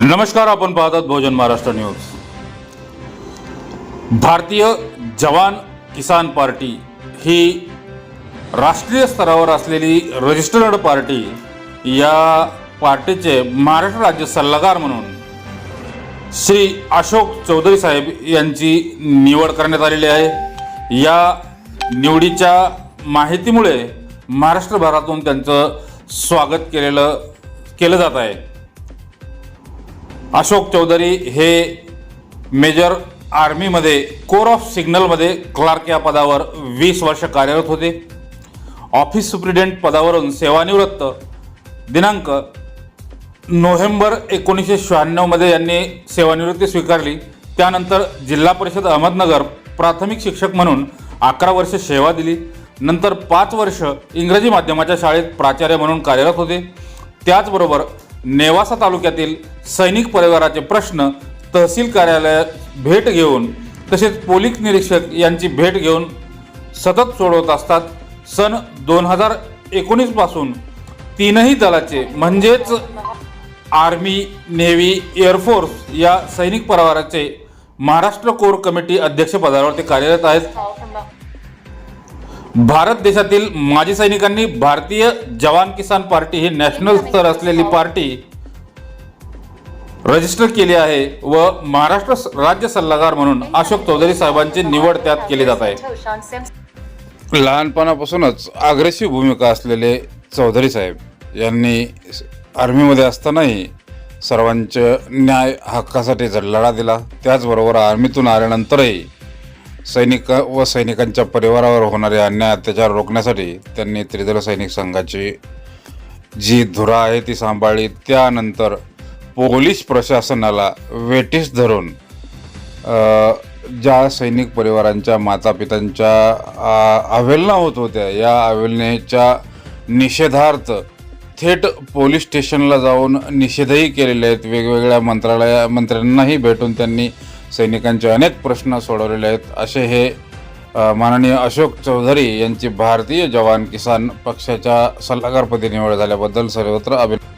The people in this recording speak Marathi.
नमस्कार आपण पाहतात भोजन महाराष्ट्र न्यूज. भारतीय जवान किसान पार्टी ही राष्ट्रीय स्तरावर असलेली रजिस्टर्ड पार्टी या पार्टीचे महाराष्ट्र राज्य सल्लागार म्हणून श्री अशोक चौधरी साहेब यांची निवड करण्यात आलेली आहे. या निवडीच्या माहितीमुळे महाराष्ट्रभरातून त्यांचं स्वागत केलेलं केलं जात आहे. अशोक चौधरी हे मेजर आर्मीमध्ये कोर ऑफ सिग्नलमध्ये क्लार्क या पदावर वीस वर्ष कार्यरत होते. ऑफिस सुप्रिटेंडेंट पदावरून सेवानिवृत्त. दिनांक नोव्हेंबर एकोणीसशे शहाण्णवमध्ये यांनी सेवानिवृत्ती स्वीकारली. त्यानंतर जिल्हा परिषद अहमदनगर प्राथमिक शिक्षक म्हणून अकरा वर्ष सेवा दिली. नंतर पाच वर्ष इंग्रजी माध्यमाच्या शाळेत प्राचार्य म्हणून कार्यरत होते. त्याचबरोबर नेवासा तालुक्यातील सैनिक परिवाराचे प्रश्न तहसील कार्यालयात भेट घेऊन तसेच पोलीस निरीक्षक यांची भेट घेऊन सतत सोडवत असतात. सन दोन हजार एकोणीसपासून तीनही दलाचे म्हणजेच आर्मी नेव्ही एअरफोर्स या सैनिक परिवाराचे महाराष्ट्र कोर कमिटी अध्यक्षपदावर ते कार्यरत आहेत. भारत देशातील माजी सैनिकांनी भारतीय जवान किसान पार्टी ही नॅशनल स्तर असलेली पार्टी रजिस्टर केली आहे व महाराष्ट्र राज्य सल्लागार म्हणून अशोक चौधरी साहेबांची निवड त्यात केली जात आहे. लहानपणापासूनच अग्रेसिव्ह भूमिका असलेले चौधरी साहेब यांनी आर्मीमध्ये असतानाही सर्वांच्या न्याय हक्कासाठी जर लढा दिला त्याचबरोबर आर्मीतून आल्यानंतरही सैनिक व सैनिकांच्या परिवारावर होणारे अन्याय अत्याचार रोखण्यासाठी त्यांनी त्रिदल सैनिक संघाची जी धुरा आहे ती सांभाळली. त्यानंतर पोलीस प्रशासनाला वेटीस धरून ज्या सैनिक परिवारांच्या मातापितांच्या अवेलना होत होत्या या अवेलनेच्या निषेधार्थ थेट पोलीस स्टेशनला जाऊन निषेधही केलेले आहेत. वेगवेगळ्या मंत्रालया मंत्र्यांनाही भेटून त्यांनी सैनिकांचे अनेक प्रश्न सोडवलेले आहेत. असे हे माननीय अशोक चौधरी यांची भारतीय जवान किसान पक्षाच्या सल्लागारपदी निवड झाल्याबद्दल सर्वत्र अभिनंदन